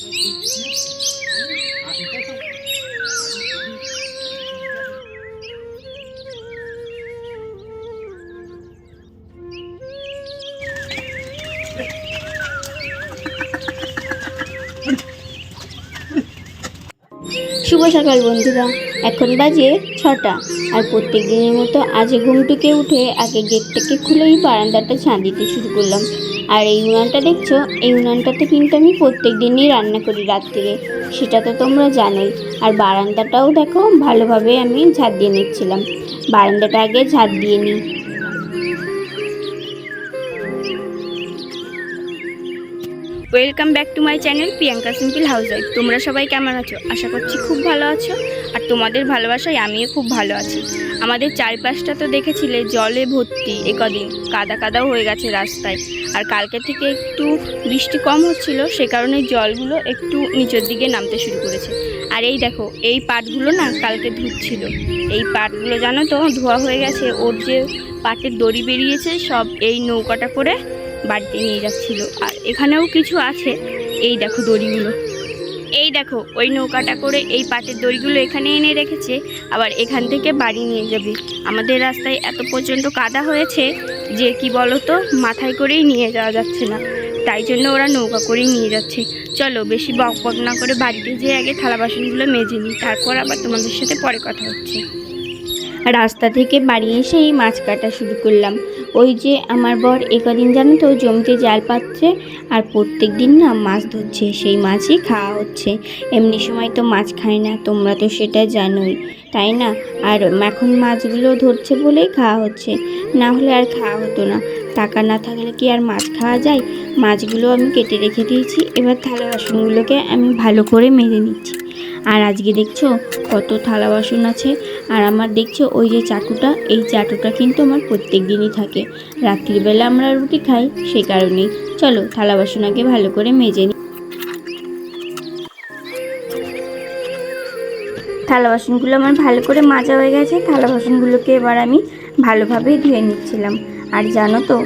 শুভ সকাল বন্ধুরা। এখন বাজে ছটা আর প্রত্যেক দিনের মতো আজ ঘুমটুকে উঠে আগে গেটটাকে খুলেই বারান্দাটা ছাঁ দিতে শুরু করলাম। আর এই উনানটা দেখছ? এই উনানটাতে কিন্তু আমি প্রত্যেক দিনই রান্না করি রাত্রিরে। সেটা তো তোমরা জানোই। আর বারান্দাটাও দেখো, ভালোভাবে আমি ঝাঁট দিয়ে নিচ্ছিলাম। বারান্দাটা আগে ঝাঁট দিয়ে নিই। Welcome back to my channel Priyanka simple housewife তোমরা সবাই কেমন আছো? আশা করছি খুব ভালো আছো। আর তোমাদের ভালোবাসায় আমিও খুব ভালো আছি। আমাদের চারপাশটা তো দেখেছিলে, জলে ভর্তি এ কদিন কাদা কাদাও হয়ে গেছে রাস্তায়। আর কালকে থেকে একটু বৃষ্টি কম হচ্ছিল, সে কারণে জলগুলো একটু নিচের দিকে নামতে শুরু করেছে। আর এই দেখো, এই পাটগুলো না কালকে ধুচ্ছিল। এই পাটগুলো জানো তো, ধোয়া হয়ে গেছে। ওর যে পাটের দড়ি বেরিয়েছে, সব এই নৌকাটা করে বাড়িতে নিয়ে যাচ্ছিল। আর এখানেও কিছু আছে। এই দেখো দড়িগুলো। এই দেখো, ওই নৌকাটা করে এই পাটের দড়িগুলো এখানে এনে রেখেছে। আবার এখান থেকে বাড়ি নিয়ে যাবে। আমাদের রাস্তায় এত পর্যন্ত কাদা হয়েছে যে, কি বলতো, মাথায় করেই নিয়ে যাওয়া যাচ্ছে না। তাই জন্য ওরা নৌকা করেই নিয়ে যাচ্ছে। চলো, বেশি বক বক না করে বাড়িতে যেয়ে আগে থালা বাসনগুলো মেজে নিই। তারপর আবার তোমাদের সাথে পরে কথা হচ্ছে। রাস্তা থেকে বাড়ি এসেই মাছ কাটা শুরু করলাম। ওই যে আমার বর একদিন জানো তো জমিতে জাল পাচ্ছে আর প্রত্যেক দিন না মাছ ধরছে, সেই মাছই খাওয়া হচ্ছে। এমনি সময় তো মাছ খায় না, তোমরা তো সেটা জানোই, তাই না? আর এখন মাছগুলো ধরছে বলেই খাওয়া হচ্ছে, না হলে আর খাওয়া হতো না। টাকা না থাকলে কি আর মাছ খাওয়া যায়? মাছগুলো আমি কেটে রেখে দিয়েছি, এবার থালা বাসনগুলোকে আমি ভালো করে মেরে নিচ্ছি। আর আজকে দেখছ কত থালা বাসন আছে। আর আমার দেখছ ওই যে চাটুটা, এই চাটুটা কিন্তু আমার প্রত্যেক দিনই থাকে রাত্রিবেলা আমরা রুটি খাই, সে কারণেই। চলো থালা বাসন আগে ভালো করে মেজে নিই থালা বাসনগুলো আমার ভালো করে মাজা হয়ে গেছে। থালা বাসনগুলোকে এবার আমি ভালোভাবে ধুয়ে নিচ্ছিলাম। আর জানো তো,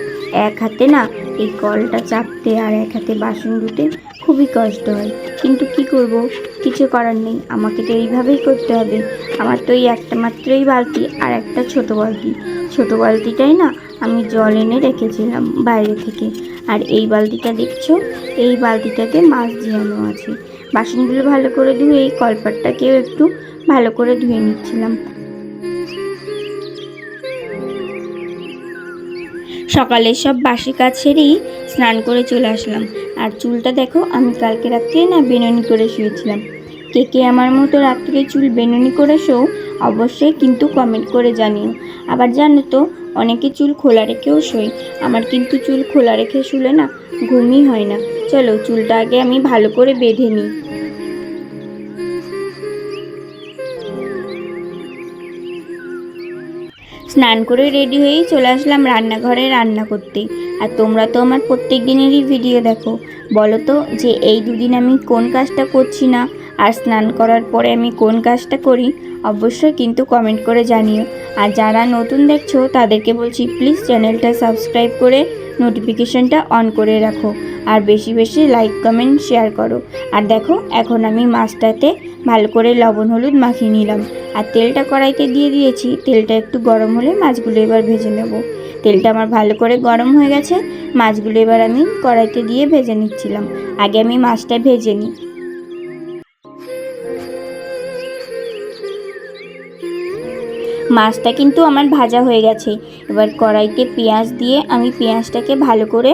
এক হাতে না এই কলটা চাপতে আর এক হাতে বাসন ধুতে খুবই কষ্ট হয়। কিন্তু কি করব? কিছু করার নেই। আমাকে তো এইভাবেই করতে হবে। আমার তো এই একটা মাত্রই বালতি আর একটা ছোট বালতি। ছোট বালতিটাই না আমি জল এনে রেখেছিলাম বাইরে থেকে। আর এই বালতিটা দেখছ? এই বালতিটাতে মাছ জিয়ানো আছে। বাসনগুলো ভালো করে ধুয়ে এই কলপাটটাকেও একটু ভালো করে ধুয়ে নিচ্ছিলাম। সকালে সব বাসি কাজ সেরেই স্নান করে চলে আসলাম। আর চুলটা দেখো, আমি কালকে রাত্রে না বেনুনি করে শুয়েছিলাম। কে কে আমার মতো রাত্রে চুল বেনুনি করে শো অবশ্যই কিন্তু কমেন্ট করে জানিও। আবার জানো তো, অনেকে চুল খোলা রেখেও শোয়, আমার কিন্তু চুল খোলা রেখে শুলে না ঘুমই হয় না। চলো চুলটা আগে আমি ভালো করে বেঁধে নিই। স্নান করে রেডি হয়েই চলে আসলাম রান্নাঘরে রান্না করতে। আর তোমরা তো আমার প্রত্যেক দিনেরই ভিডিও দেখো। বলো তো যে এই দুদিন আমি কোন কাজটা করছি না? আর স্নান করার পরে আমি কোন কাজটা করি, অবশ্যই কিন্তু কমেন্ট করে জানিও। আর যারা নতুন দেখছ, তাদেরকে বলছি প্লিজ চ্যানেলটা সাবস্ক্রাইব করে নোটিফিকেশনটা অন করে রাখো। আর বেশি বেশি লাইক কমেন্ট শেয়ার করো। আর দেখো, এখন আমি মাছটাতে ভালো করে লবণ, হলুদ মাখিয়ে নিলাম। আর তেলটা কড়াইতে দিয়ে দিয়েছি। তেলটা একটু গরম হলে মাছগুলো এবার ভেজে নেব। তেলটা আমার ভালো করে গরম হয়ে গেছে। মাছগুলো এবার আমি কড়াইতে দিয়ে ভেজে নিচ্ছিলাম। আগে আমি মাছটা ভেজে নিই। মাছটা কিন্তু আমার ভাজা হয়ে গেছে। এবার কড়াইতে পেঁয়াজ দিয়ে আমি পেঁয়াজটাকে ভালো করে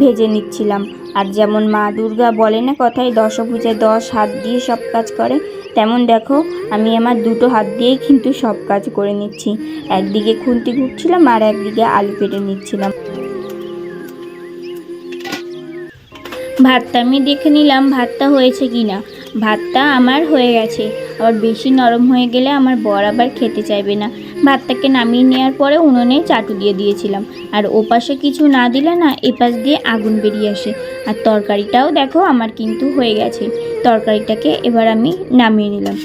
ভেজে নিচ্ছিলাম। আর যেমন মা দুর্গা বলে না কথায় দশভুজায় দশ হাত দিয়ে সব কাজ করে। তেমন দেখো, আমি আমার দুটো হাত দিয়েই কিন্তু সব কাজ করে নিচ্ছি। একদিকে খুন্তি ঘুরছিলাম আর একদিকে আলু কেটে নিচ্ছিলাম। ভাতটা আমি দেখে নিলাম, ভাতটা হয়েছে কি না ভাতটা আমার হয়ে গেছে। আবার বেশি নরম হয়ে গেলে আমার বর আবার খেতে চাইবে না। ভাতটাকে নামিয়ে নেওয়ার পরে উনুনে চাটু দিয়ে দিয়েছিলাম। আর ওপাশে কিছু না দিলে না এপাশ দিয়ে আগুন বেরিয়ে আসে। আর তরকারিটাও দেখো আমার কিন্তু হয়ে গেছে। তরকারিটাকে এবার আমি নামিয়ে নিলাম।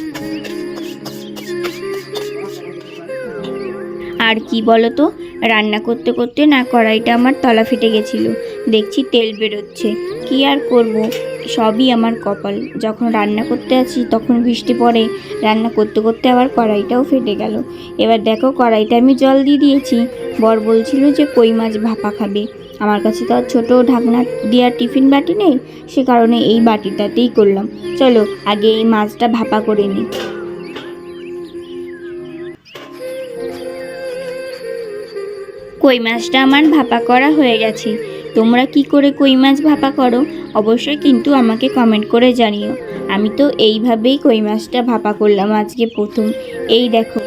আর কি বলো তো রান্না করতে করতে না কড়াইটা আমার তলা ফেটে গেছিল। দেখছি তেল বেরোচ্ছে। কি আর করব? সবই আমার কপাল। যখন রান্না করতে আছি তখন বৃষ্টি পড়ে। রান্না করতে করতে আবার কড়াইটাও ফেটে গেল। এবার দেখো, কড়াইতে আমি জল দিয়ে দিয়েছি। বর বলছিল যে কই মাছ ভাপা খাবে। আমার কাছে তো আর ছোটো ঢাকনা দেওয়ার টিফিন বাটি নেই। সে কারণে এই বাটিটাতেই করলাম। চলো, আগে এই মাছটা ভাপা করে নিই। কই মাছটা আমার ভাপা করা হয়ে গেছে। তোমরা কি করে কই মাছ ভাপা করো? অবশ্যই কিন্তু আমাকে কমেন্ট করে জানিও। আমি তো এইভাবেই কই মাছটা ভাপা করলাম আজকে প্রথম। এই দেখো।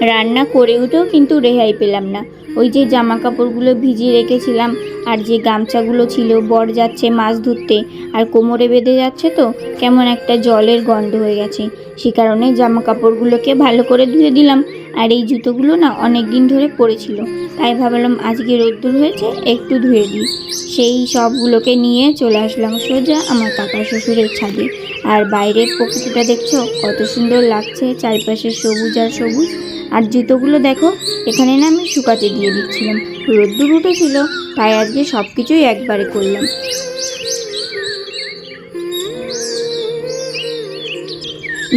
রান্না করে উঠেও কিন্তু রেহাই পেলাম না। ওই যে জামা কাপড়গুলো ভিজিয়ে রেখেছিলাম আর যে গামছাগুলো ছিল, বর যাচ্ছে মাছ ধরতে, আর কোমরে বেঁধে যাচ্ছে তো, কেমন একটা জলের গন্ধ হয়ে গেছে। সে কারণে জামা কাপড়গুলোকে ভালো করে ধুয়ে দিলাম। আর এই জুতোগুলো না অনেক দিন ধরে পড়েছিল। তাই ভাবলাম আজকে রোদ্দুর হয়েছে, একটু ধুয়ে দিই। সেই সবগুলোকে নিয়ে চলে আসলাম সোজা আমার কাকা শ্বশুরের ছাদে। আর বাইরের প্রকৃতিটা দেখছ, কত সুন্দর লাগছে, চারপাশে সবুজ আর সবুজ। আর জুতোগুলো দেখো, এখানে না আমি শুকাতে দিয়ে দিচ্ছিলাম। রোদ্দুর উঠেছিল তাই আজকে সব কিছুই একবারে করলাম।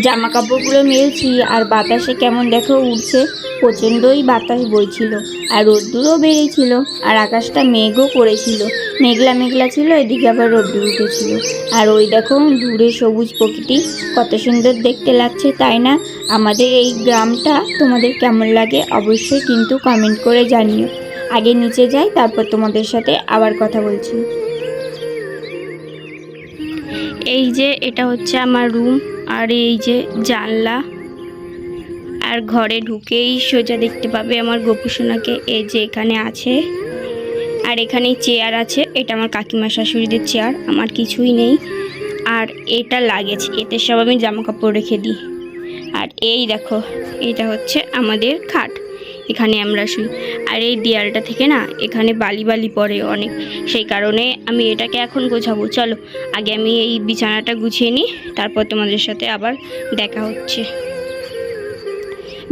জামা কাপড়গুলো মেলছি আর বাতাসে কেমন দেখো উঠছে প্রচণ্ডই বাতাস বইছিল আর রোদ্দুরও বেড়েছিল আর আকাশটা মেঘও করেছিল। মেঘলা মেঘলা ছিল, এদিকে আবার রোদ্দুর উঠেছিল। আর ওই দেখো দূরে সবুজ প্রকৃতি, কত সুন্দর দেখতে লাগছে, তাই না? আমাদের এই গ্রামটা তোমাদের কেমন লাগে অবশ্যই কিন্তু কমেন্ট করে জানিও। আগে নিচে যাই, তারপর তোমাদের সাথে আবার কথা বলছি। এই যে, এটা হচ্ছে আমার রুম, আর এই যে জানলা। আর ঘরে ঢুকেই সোজা দেখতে পাবে আমার গোপুসোনাকে এই যে এখানে আছে। আর এখানে চেয়ার আছে, এটা আমার কাকিমা শাশুড়িদের চেয়ার, আমার কিছুই নেই। আর এটা লাগেজ, এতে সব আমি জামা কাপড় রেখে দিই। আর এই দেখো, এটা হচ্ছে আমাদের খাট। এখানে আমরা শুই। আর এই দেয়ালটা থেকে না, এখানে বালি বালি পড়ে অনেক। সেই কারণে আমি এটাকে এখন গোছাবো। চলো, আগে আমি এই বিছানাটা গুছিয়ে নিই, তারপর তোমাদের সাথে আবার দেখা হচ্ছে।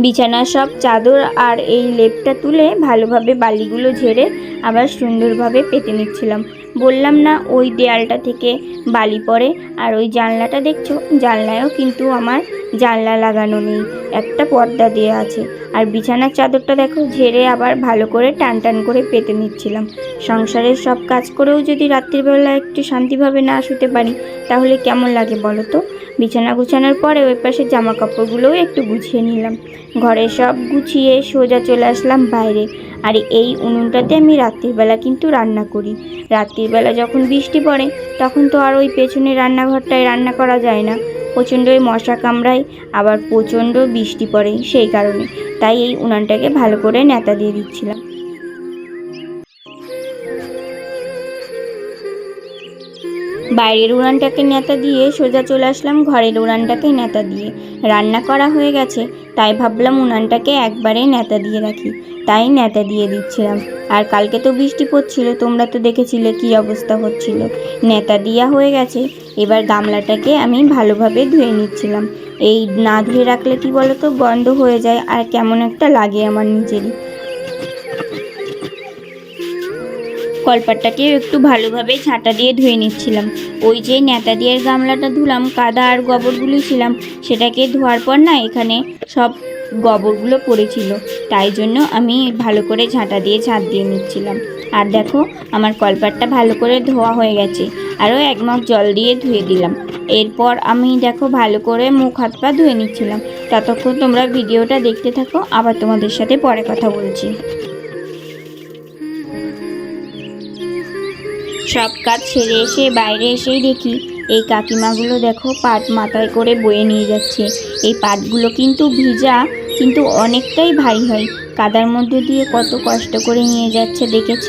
বিছানার সব চাদর আর এই লেপটা তুলে ভালোভাবে বালিগুলো ঝেড়ে আবার সুন্দরভাবে পেতে নিচ্ছিলাম। বললাম, না, ওই দেয়ালটা থেকে বালি পড়ে আর ওই জানলাটা দেখছ? জানলায়ও কিন্তু আমার জানলা লাগানো নেই, একটা পর্দা দেওয়া আছে। আর বিছানার চাদরটা দেখো, ঝেড়ে আবার ভালো করে টান টান করে পেতে নিচ্ছিলাম। সংসারের সব কাজ করেও যদি রাত্রিবেলা একটু শান্তিভাবে না শুতে পারি, তাহলে কেমন লাগে বলো তো? বিছানা গুছানোর পরে ওই পাশে জামা কাপড়গুলোও একটু গুছিয়ে নিলাম। ঘরে সব গুছিয়ে সোজা চলে আসলাম বাইরে। আর এই উনুনটাতে আমি রাত্রিবেলা কিন্তু রান্না করি। রাত্রিবেলা যখন বৃষ্টি পড়ে, তখন তো আর ওই পেছনে রান্নাঘরটায় রান্না করা যায় না। প্রচণ্ডই মশা কামড়ায়, আবার প্রচণ্ড বৃষ্টি পড়ে সেই কারণে। তাই এই উনানটাকে ভালো করে নেতা দিয়ে দিচ্ছিলাম। বাইরের উড়ানটাকে নেতা দিয়ে সোজা চলে আসলাম ঘরের উড়ানটাকে নেতা দিয়ে। রান্না করা হয়ে গেছে, তাই ভাবলাম উনানটাকে একবারে নেতা দিয়ে রাখি। তাই নেতা দিয়ে দিচ্ছিলাম। আর কালকে তো বৃষ্টি পড়ছিল, তোমরা তো দেখেছিলে কি অবস্থা হচ্ছিল। নেতা দেওয়া হয়ে গেছে, এবার গামলাটাকে আমি ভালোভাবে ধুয়ে নিচ্ছিলাম। এই না ধুয়ে রাখলে কি বলো তো হয়ে যায়, আর কেমন একটা লাগে আমার নিজেরই। কলপাটটাকে একটু ভালোভাবে ছাঁটা দিয়ে ধুয়ে নিচ্ছিলাম। ওই যে নেতা দিয়ে গামলাটা ধুলাম, কাদা আর গোবরগুলো ছিলাম, সেটাকে ধোয়ার পর না এখানে সব গোবরগুলো পড়েছিল। তাই জন্য আমি ভালো করে ঝাঁটা দিয়ে ঝাঁট দিয়ে নিচ্ছিলাম। আর দেখো, আমার কলপাটটা ভালো করে ধোয়া হয়ে গেছে। আরও এক জল দিয়ে ধুয়ে দিলাম। এরপর আমি দেখো ভালো করে মুখ হাত পা ধুয়ে নিচ্ছিলাম। ততক্ষণ তোমরা ভিডিওটা দেখতে থাকো, আবার তোমাদের সাথে পরে কথা বলছি। সব কাজ ছেড়ে এসে বাইরে এসেই দেখি, এই কাকিমাগুলো দেখো পাট মাথায় করে বয়ে নিয়ে যাচ্ছে। এই পাটগুলো কিন্তু ভিজা, কিন্তু অনেকটাই ভারী হয়। কাদার মধ্যে দিয়ে কত কষ্ট করে নিয়ে যাচ্ছে, দেখেছ?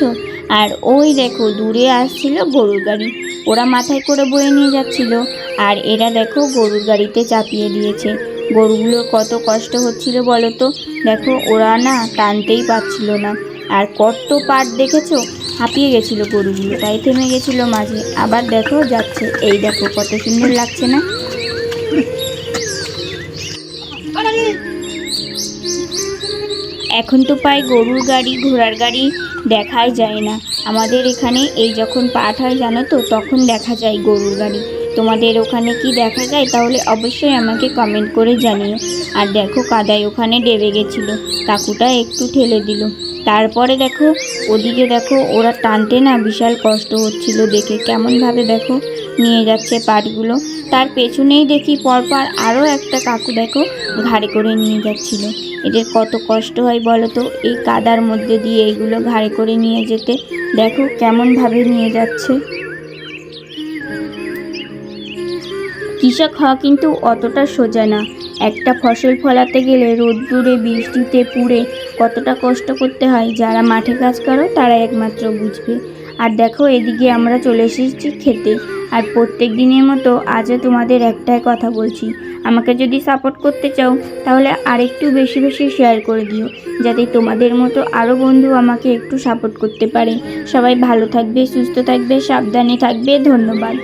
আর ওই দেখো, দূরে আসছিল গরুর গাড়ি। ওরা মাথায় করে বয়ে নিয়ে যাচ্ছিল। আর এরা দেখো গরুর গাড়িতে চাপিয়ে দিয়েছে। গরুগুলোর কত কষ্ট হচ্ছিল বলো তো? দেখো, ওরা না টানতেই পারছিল না। আর কত পাট দেখেছ? হাঁপিয়ে গেছিল গরুগুলো, তাই থেমে গেছিল মাঝে। আবার দেখো, যাচ্ছে। এই দেখো, কত সুন্দর লাগছে না? এখন তো পাই গরুর গাড়ি, ঘোড়ার গাড়ি দেখাই যায় না। আমাদের এখানে এই যখন পাঠ হয়, জানো তো, তখন দেখা যায় গরুর গাড়ি। তোমাদের ওখানে কি দেখা যায়? তাহলে অবশ্যই আমাকে কমেন্ট করে জানিও। আর দেখো, কাদায় ওখানে ডেবে গেছিল। কাকুটা একটু ঠেলে দিল। তারপরে দেখো, ওদিকে দেখো, ওরা টানতে না বিশাল কষ্ট হচ্ছিল দেখে। কেমনভাবে দেখো, নিয়ে যাচ্ছে পাটগুলো। তার পেছনেই দেখি পরপর আরও একটা কাকু দেখো, ঘাড়ে করে নিয়ে যাচ্ছিল। এদের কত কষ্ট হয় বলো তো? এই কাদার মধ্যে দিয়ে এইগুলো ঘাড়ে করে নিয়ে যেতে। দেখো কেমনভাবে নিয়ে যাচ্ছে। কৃষক হওয়া কিন্তু অতটা সোজা না। একটা ফসল ফলাতে গেলে রোদ্দুরে, বৃষ্টিতে পুড়ে কতটা কষ্ট করতে হয়, যারা মাঠে কাজ করো তারা একমাত্র বুঝবে। আর দেখো, এদিকে আমরা চলে এসেছি খেতে। আর প্রত্যেক দিনের মতো আজও তোমাদের একটাই কথা বলছি। আমাকে যদি সাপোর্ট করতে চাও, তাহলে আরেকটু বেশি বেশি শেয়ার করে দিও, যাতে তোমাদের মতো আরও বন্ধু আমাকে একটু সাপোর্ট করতে পারে। সবাই ভালো থাকবে, সুস্থ থাকবে, সাবধানে থাকবে, ধন্যবাদ।